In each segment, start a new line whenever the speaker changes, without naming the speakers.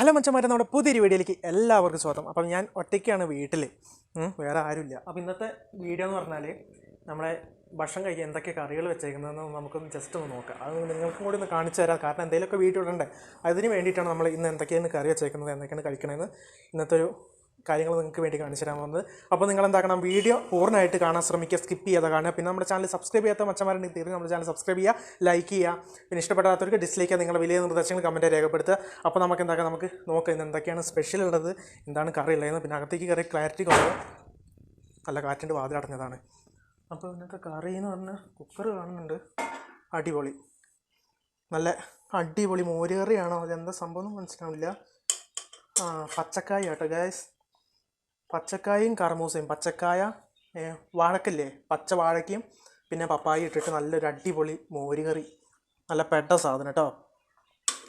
Hello മച്ചന്മാരെ നമ്മുടെ പുതിയൊരു വീഡിയോയിലേക്ക് എല്ലാവർക്കും സ്വാഗതം. അപ്പം ഞാൻ ഒറ്റയ്ക്കാണ് വീട്ടിൽ വേറെ ആരുമില്ല. അപ്പോൾ ഇന്നത്തെ വീഡിയോ എന്ന് പറഞ്ഞാൽ നമ്മളെ ഭക്ഷണം കഴിക്കാൻ എന്തൊക്കെ കറികൾ വെച്ചേക്കുന്നതെന്ന് നമുക്കൊന്ന് ജസ്റ്റ് ഒന്ന് നോക്കാം. അത് നിങ്ങൾക്കും കൂടി ഒന്ന് കാണിച്ചു തരാം. കാരണം എന്തെങ്കിലുമൊക്കെ വീട്ടിലുണ്ട്. അതിന് വേണ്ടിയിട്ടാണ് നമ്മൾ ഇന്ന് എന്തൊക്കെയാണ് കറി വെച്ചേക്കുന്നത് എന്തൊക്കെയാണ് കഴിക്കണമെന്ന് ഇന്നത്തെ ഒരു കാര്യങ്ങൾ നിങ്ങൾക്ക് വേണ്ടി കാണിച്ചു തരാൻ പോകുന്നത്. അപ്പോൾ നിങ്ങൾ എന്താക്കണം വീഡിയോ പൂർണമായിട്ട് കാണാൻ ശ്രമിക്കുക. സ്കിപ്പ് ചെയ്യാതെ കാണുക. പിന്നെ നമ്മുടെ ചാനൽ സബ്സ്ക്രൈബ് ചെയ്യാത്ത മച്ചന്മാരുണ്ടെങ്കിൽ തീർച്ചയായും നമ്മുടെ ചാനൽ സബ്സ്ക്രൈബ് ചെയ്യുക ലൈക്ക് ചെയ്യുക. പിന്നെ ഇഷ്ടപ്പെടാത്തവർക്ക് ഡിസ്ലൈക്ക് നിങ്ങളുടെ വലിയ നിർദ്ദേശങ്ങൾ കമന്റ് രേഖപ്പെടുത്തുക. അപ്പോൾ നമുക്ക് എന്താക്കാം? നമുക്ക് നോക്കാം ഇന്ന് എന്തൊക്കെയാണ് സ്പെഷ്യൽ ഉള്ളത് എന്താണ് കറി ഉള്ളതെന്ന് പിന്നെ അകത്തേക്ക് കയറി ക്ലാരിറ്റി കുറവ് നല്ല കാറ്റിന്റെ വാതിലടഞ്ഞതാണ് അപ്പോൾ ഇന്നത്തെ കറി എന്ന് പറഞ്ഞാൽ കുക്കർ കാണുന്നുണ്ട്. അടിപൊളി. നല്ല അടിപൊളി മോര് കറിയാണോ അതെന്താ സംഭവം ഒന്നും മനസ്സിലാവില്ല പച്ചക്കായ കേട്ടോ ഗായ്സ് പച്ചക്കായും കർമൂസയും. പച്ചക്കായ വാഴക്കല്ലേ? പച്ച വാഴയ്ക്കും പിന്നെ പപ്പായ ഇട്ടിട്ട് നല്ലൊരു അടിപൊളി മോര് കറി നല്ല പെട്ട സാധനം കേട്ടോ.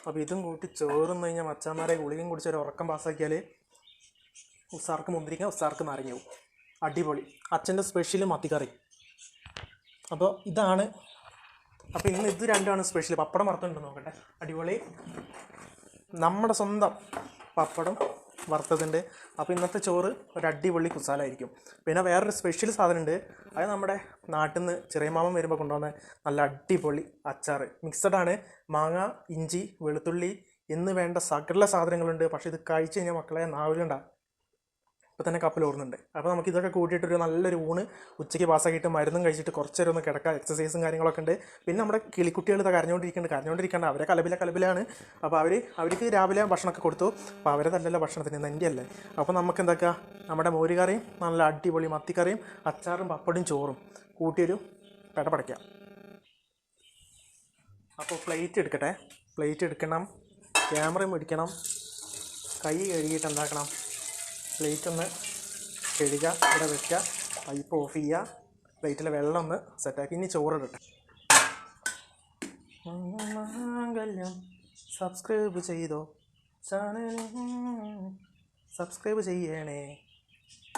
അപ്പോൾ ഇതും കൂട്ടി ചോറുന്ന് കഴിഞ്ഞാൽ മച്ചാന്മാരെ ഗുളികയും കുടിച്ച് ഒരു ഉറക്കം പാസ്സാക്കിയാൽ ഉസാർക്ക് മുന്തിരിക്ക ഉസാർക്ക് പോകും അടിപൊളി. അച്ഛന്റെ സ്പെഷ്യൽ മത്തിക്കറി. അപ്പോൾ ഇതാണ്. അപ്പോൾ ഇന്ന് ഇത് രണ്ടുമാണ് സ്പെഷ്യൽ പപ്പടം വറുത്തുണ്ട് നോക്കട്ടെ. അടിപൊളി. നമ്മുടെ സ്വന്തം പപ്പടം വറുത്തതുണ്ട് അപ്പോൾ ഇന്നത്തെ ചോറ് ഒരു അടിപൊളി കുസാലായിരിക്കും. പിന്നെ വേറൊരു സ്പെഷ്യൽ സാധനമുണ്ട്. അത് നമ്മുടെ നാട്ടിൽ നിന്ന് ചെറിയ മാമൻ വരുമ്പോൾ കൊണ്ടുവന്ന നല്ല അടിപൊളി അച്ചാർ മിക്സഡ് ആണ്. മാങ്ങ ഇഞ്ചി വെളുത്തുള്ളി എന്ന് വേണ്ട സകല സാധനങ്ങളുണ്ട്. പക്ഷേ ഇത് കഴിച്ച് കഴിഞ്ഞാൽ മക്കളെ നാവിലുണ്ടാ ഇപ്പോൾ തന്നെ കപ്പൽ ഓർന്നുണ്ട് അപ്പോൾ നമുക്ക് ഇതൊക്കെ കൂട്ടിയിട്ടൊരു നല്ലൊരു ഊണ് ഉച്ചയ്ക്ക് പാസ്സാക്കിയിട്ട് മരുന്നും കഴിച്ചിട്ട് കുറച്ച് നേരം ഒന്ന് കിടക്കാം. എക്സസൈസും കാര്യങ്ങളൊക്കെ ഉണ്ട്. പിന്നെ നമ്മുടെ കിളിക്കുട്ടികൾ ഇത് കരഞ്ഞുകൊണ്ടിരിക്കുന്നുണ്ട്. കരഞ്ഞുകൊണ്ടിരിക്കേണ്ട അവരെ കലബില കലബിലാണ് അപ്പോൾ അവർ അവർക്ക് രാവിലെ ഭക്ഷണമൊക്കെ കൊടുത്തു. അപ്പോൾ അവരെ തന്നെയല്ല ഭക്ഷണത്തിന്? എന്റെ അല്ലേ? അപ്പോൾ നമുക്ക് എന്താക്കുക നമ്മുടെ മോരുകറിയും നല്ല അടിപൊളി മത്തിക്കറിയും അച്ചാറും പപ്പടും ചോറും കൂട്ടിയൊരു പെടപടയ്ക്കാം അപ്പോൾ പ്ലേറ്റ് എടുക്കട്ടെ. പ്ലേറ്റ് എടുക്കണം. ക്യാമറയും എടുക്കണം കൈ കഴുകിയിട്ട് എന്താക്കണം? പ്ലേറ്റ് ഒന്ന് കഴുകുക ഇവിടെ വെക്കുക പൈപ്പ് ഓഫ് ചെയ്യുക പ്ലേറ്റിൽ വെള്ളം ഒന്ന് സെറ്റാക്കി ഇനി ചോറിടട്ടെ. മാംഗല്യം. സബ്സ്ക്രൈബ് ചെയ്തോ? സബ്സ്ക്രൈബ് ചെയ്യണേ.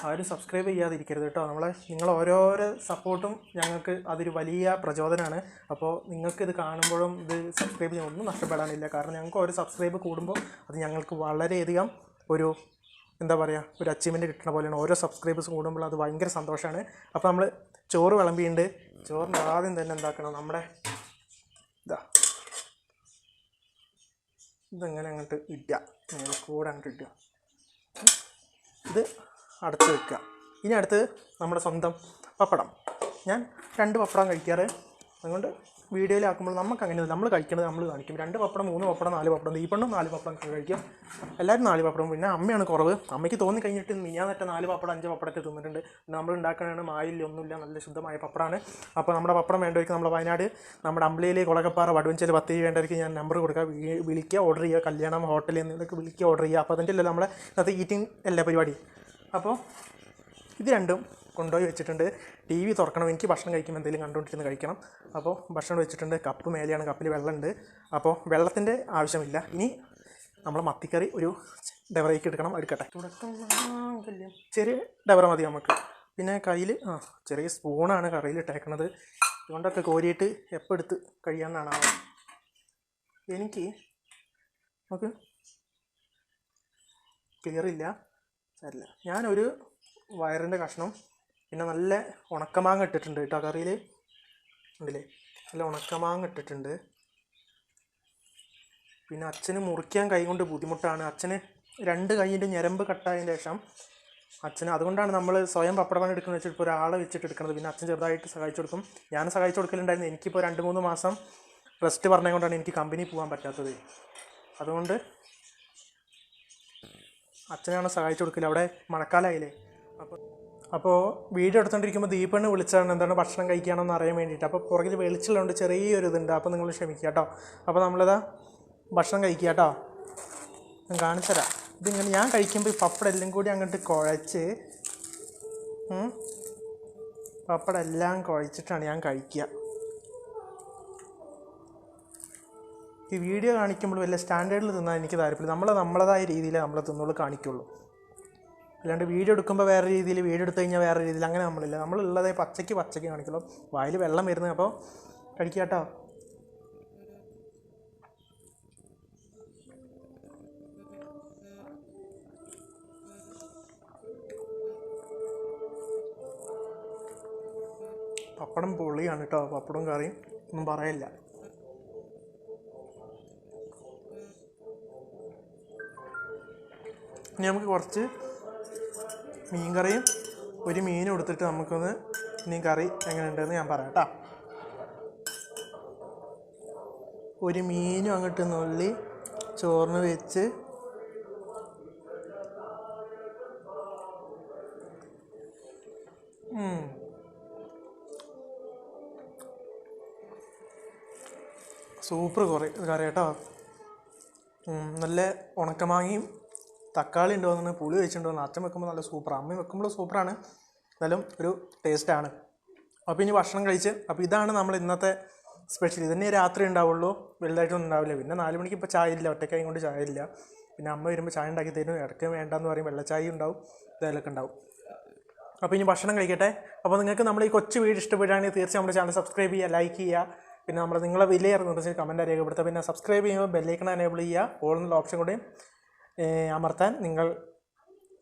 ആരും സബ്സ്ക്രൈബ് ചെയ്യാതിരിക്കരുത് കേട്ടോ. നമ്മളെ നിങ്ങൾ ഓരോരോ സപ്പോർട്ടും ഞങ്ങൾക്ക് അതൊരു വലിയ പ്രചോദനമാണ് അപ്പോൾ നിങ്ങൾക്ക് ഇത് കാണുമ്പോഴും ഇത് സബ്സ്ക്രൈബ് ചെയ്യാൻ ഒന്നും നഷ്ടപ്പെടാനില്ല. കാരണം ഞങ്ങൾക്ക് ഒരു സബ്സ്ക്രൈബ് കൂടുമ്പോൾ അത് ഞങ്ങൾക്ക് വളരെയധികം ഒരു എന്താ പറയുക ഒരു അച്ചീവ്മെന്റ് കിട്ടുന്ന പോലെയാണ്. ഓരോ സബ്സ്ക്രൈബേഴ്സ് കൂടുമ്പോൾ അത് ഭയങ്കര സന്തോഷമാണ് അപ്പോൾ നമ്മൾ ചോറ് വിളമ്പിയുണ്ട്. ചോറിന് ആദ്യം തന്നെ എന്താക്കണം? നമ്മുടെ ഇതാ. ഇതെങ്ങനെ അങ്ങോട്ട് ഇടുക? അങ്ങനെ കൂടെ അങ്ങോട്ട് ഇടുക. ഇത് അടുത്ത് വെക്കുക. ഇനി അടുത്ത് നമ്മുടെ സ്വന്തം പപ്പടം. ഞാൻ രണ്ട് പപ്പടം കഴിക്കാറ്. അതുകൊണ്ട് വീഡിയോയിലാക്കുമ്പോൾ നമുക്ക് അങ്ങനെ നമ്മൾ കഴിക്കുന്നത് നമ്മൾ കാണിക്കും. രണ്ട് പപ്പടം മൂന്ന് പപ്പടം നാല് പപ്പടം ഈ ദീപണ്ണും നാല് പപ്പടം കഴിക്കും. എല്ലാവരും നാല് പപ്പടം. പിന്നെ അമ്മയാണ് കുറവ്. അമ്മയ്ക്ക് തോന്നി കഴിഞ്ഞിട്ട് മിഞ്ഞാന്നറ്റ നാല് പപ്പടം അഞ്ച് പപ്പടമൊക്കെ തിന്നിട്ടുണ്ട്. നമ്മൾ ഉണ്ടാക്കണതാണ് മായില്ല ഒന്നുമില്ല നല്ല ശുദ്ധമായ പപ്പടമാണ് അപ്പോൾ നമ്മുടെ പപ്പടം വേണ്ടവർക്ക് നമ്മുടെ വയനാട് നമ്മുടെ അമ്പലയിലെ കുളകപ്പാറ വടുവഞ്ചൽ പത്തി വേണ്ടവർക്ക് ഞാൻ നമ്പർ കൊടുക്കുക വി- വിളിക്കുക ഓർഡർ ചെയ്യുക. കല്യാണം ഹോട്ടലിൽ നിന്നൊക്കെ വിളിക്കുക ഓർഡർ ചെയ്യുക. അപ്പോൾ അതിന്റെ അല്ലേ നമ്മളെ ഇന്നത്തെ ഈറ്റിംഗ് അല്ല പരിപാടി അപ്പോൾ ഇത് രണ്ടും കൊണ്ടുപോയി വെച്ചിട്ടുണ്ട്. ടി വി തുറക്കണം. എനിക്ക് ഭക്ഷണം കഴിക്കുമ്പോൾ എന്തെങ്കിലും കണ്ടുകൊണ്ടിരുന്ന് കഴിക്കണം. അപ്പോൾ ഭക്ഷണം വെച്ചിട്ടുണ്ട്. കപ്പ് മേലെയാണ്. കപ്പിൽ വെള്ളമുണ്ട്. അപ്പോൾ വെള്ളത്തിന്റെ ആവശ്യമില്ല. ഇനി നമ്മൾ മത്തിക്കറി ഒരു ഡെവറേക്ക് എടുക്കണം. എടുക്കട്ടെ. ചെറിയ ഡെവറ മതി നമുക്ക്. പിന്നെ കയ്യിൽ ആ ചെറിയ സ്പൂണാണ് കറിയിൽ ഇട്ടേക്കണത്. ഇതുകൊണ്ടൊക്കെ കോരിയിട്ട് എപ്പോൾ എടുത്ത് കഴിയാമെന്നാണ് എനിക്ക് നമുക്ക് ക്ലിയറില്ല സാരില്ല. ഞാനൊരു വയറിന്റെ കഷ്ണം പിന്നെ നല്ല ഉണക്കമാങ്ങ ഇട്ടിട്ടുണ്ട് കേട്ടോ കറിയിൽ. ഉണ്ടല്ലേ? നല്ല ഉണക്കമാങ്ങ ഇട്ടിട്ടുണ്ട്. പിന്നെ അച്ഛന് മുറിക്കാൻ കൈ കൊണ്ട് ബുദ്ധിമുട്ടാണ്. അച്ഛന് രണ്ട് കൈയിന്റെ ഞരമ്പ് കട്ടായതിന് ശേഷം അച്ഛന് അതുകൊണ്ടാണ് നമ്മൾ സ്വയം പപ്പടമാണ് എടുക്കുന്നത് വെച്ചിട്ട് ഇപ്പോൾ ഒരാളെ വെച്ചിട്ട് എടുക്കുന്നത്. പിന്നെ അച്ഛൻ ചെറുതായിട്ട് സഹായിച്ചു കൊടുക്കും. ഞാൻ സഹായിച്ചു കൊടുക്കലുണ്ടായിരുന്നു. എനിക്കിപ്പോൾ രണ്ട് മൂന്ന് മാസം റെസ്റ്റ് പറഞ്ഞതുകൊണ്ടാണ് എനിക്ക് കമ്പനി പോകാൻ പറ്റാത്തത്. അതുകൊണ്ട് അച്ഛനാണ് സഹായിച്ചു കൊടുക്കില്ല അവിടെ മഴക്കാലമായില്ലേ അപ്പോൾ അപ്പോൾ വീഡിയോ എടുത്തുകൊണ്ടിരിക്കുമ്പോൾ ദീപണ്ണ് വിളിച്ചാണ് എന്താണ് ഭക്ഷണം കഴിക്കുകയാണെന്ന് അറിയാൻ വേണ്ടിയിട്ട്. അപ്പോൾ പുറകിൽ വെളിച്ചുള്ളതുകൊണ്ട് ചെറിയൊരു ഇതുണ്ട്. അപ്പോൾ നിങ്ങൾ ക്ഷമിക്കുക കേട്ടോ. അപ്പോൾ നമ്മളിതാ ഭക്ഷണം കഴിക്കുക കേട്ടോ. ഞാൻ കാണിച്ചുതരാം ഇതിങ്ങനെ ഞാൻ കഴിക്കുമ്പോൾ ഈ പപ്പടം എല്ലാം കൂടി അങ്ങോട്ട് കുഴച്ച് പപ്പടെല്ലാം കുഴച്ചിട്ടാണ് ഞാൻ കഴിക്കുക. ഈ വീഡിയോ കാണിക്കുമ്പോൾ വലിയ സ്റ്റാൻഡേർഡിൽ തിന്നാൻ എനിക്ക് താല്പര്യം നമ്മൾ നമ്മളതായ രീതിയിൽ നമ്മൾ തിന്നുള്ളൂ കാണിക്കുള്ളൂ. അല്ലാണ്ട് വീഡിയോ എടുക്കുമ്പോൾ വേറെ രീതിയിൽ വീഡിയോ എടുത്തു കഴിഞ്ഞാൽ വേറെ രീതിയിൽ അങ്ങനെ നമ്മളില്ല. നമ്മളുള്ളത് പച്ചയ്ക്ക് പച്ചയ്ക്ക് കാണിക്കുള്ളൂ. വായിൽ വെള്ളം വരുന്നത് അപ്പോൾ കഴിക്കുക പപ്പടം പൊളിയാണ് കേട്ടോ പപ്പടം കറിയും ഒന്നും പറയില്ല. ഇനി നമുക്ക് കുറച്ച് മീൻ കറിയും ഒരു മീനും എടുത്തിട്ട് നമുക്കൊന്ന് ഇനി കറി എങ്ങനെയുണ്ടെന്ന് ഞാൻ പറയാം കേട്ടോ ഒരു മീനും അങ്ങോട്ട് നുള്ളി ചോറിന് വെച്ച്. സൂപ്പർ കുറേ കറി കേട്ടോ നല്ല ഉണക്കമാങ്ങയും തക്കാളി ഉണ്ടോയെന്ന് പുളി വെച്ചിട്ടുണ്ടോ അച്ഛൻ വെക്കുമ്പോൾ നല്ല സൂപ്പർ അമ്മ വെക്കുമ്പോൾ സൂപ്പറാണ്. എന്നാലും ഒരു ടേസ്റ്റാണ് അപ്പോൾ ഇനി ഭക്ഷണം കഴിച്ച് അപ്പോൾ ഇതാണ് നമ്മൾ ഇന്നത്തെ സ്പെഷ്യൽ ഇതന്നെ രാത്രി ഉണ്ടാവുള്ളൂ വലുതായിട്ടൊന്നും ഉണ്ടാവില്ല. പിന്നെ നാല് മണിക്ക് ഇപ്പോൾ ചായ ഇല്ല ഒറ്റക്കായും കൊണ്ട് ചായ ഇല്ല. പിന്നെ അമ്മ വരുമ്പോൾ ചായ ഉണ്ടാക്കി തരും. ഇടയ്ക്ക് വേണ്ടെന്ന് പറയും വെള്ളച്ചായ ഉണ്ടാവും ഇതെല്ലാം ഉണ്ടാവും. അപ്പോൾ ഇനി ഭക്ഷണം കഴിക്കട്ടെ. അപ്പോൾ നിങ്ങൾക്ക് നമ്മൾ ഈ കൊച്ചു വീട് ഇഷ്ടപ്പെടുകയാണെങ്കിൽ തീർച്ചയായും നമ്മുടെ ചാനൽ സബ്സ്ക്രൈബ് ചെയ്യുക ലൈക്ക് ചെയ്യുക. പിന്നെ നമ്മൾ നിങ്ങളെ വിലയേറെ നിർദ്ദേശിച്ച് കമന്റ് രേഖപ്പെടുത്തുക. പിന്നെ സബ്സ്ക്രൈബ് ചെയ്യുമ്പോൾ ബെല്ലൈക്കൺ എനേബിൾ ചെയ്യുക. ഓൾ എന്നുള്ള ഓപ്ഷൻ കൂടി ഏഹ്, അമർത്താൻ നിങ്ങൾ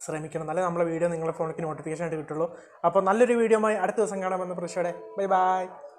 ശ്രമിക്കണം. എന്നാലേ നമ്മളെ വീഡിയോ നിങ്ങളുടെ ഫോണിലേക്ക് നോട്ടിഫിക്കേഷൻ ആയിട്ട് കിട്ടുള്ളൂ. അപ്പോൾ നല്ലൊരു വീഡിയോ അടുത്ത ദിവസം കാണാമെന്ന് പ്രതീക്ഷയോടെ. Bye bye.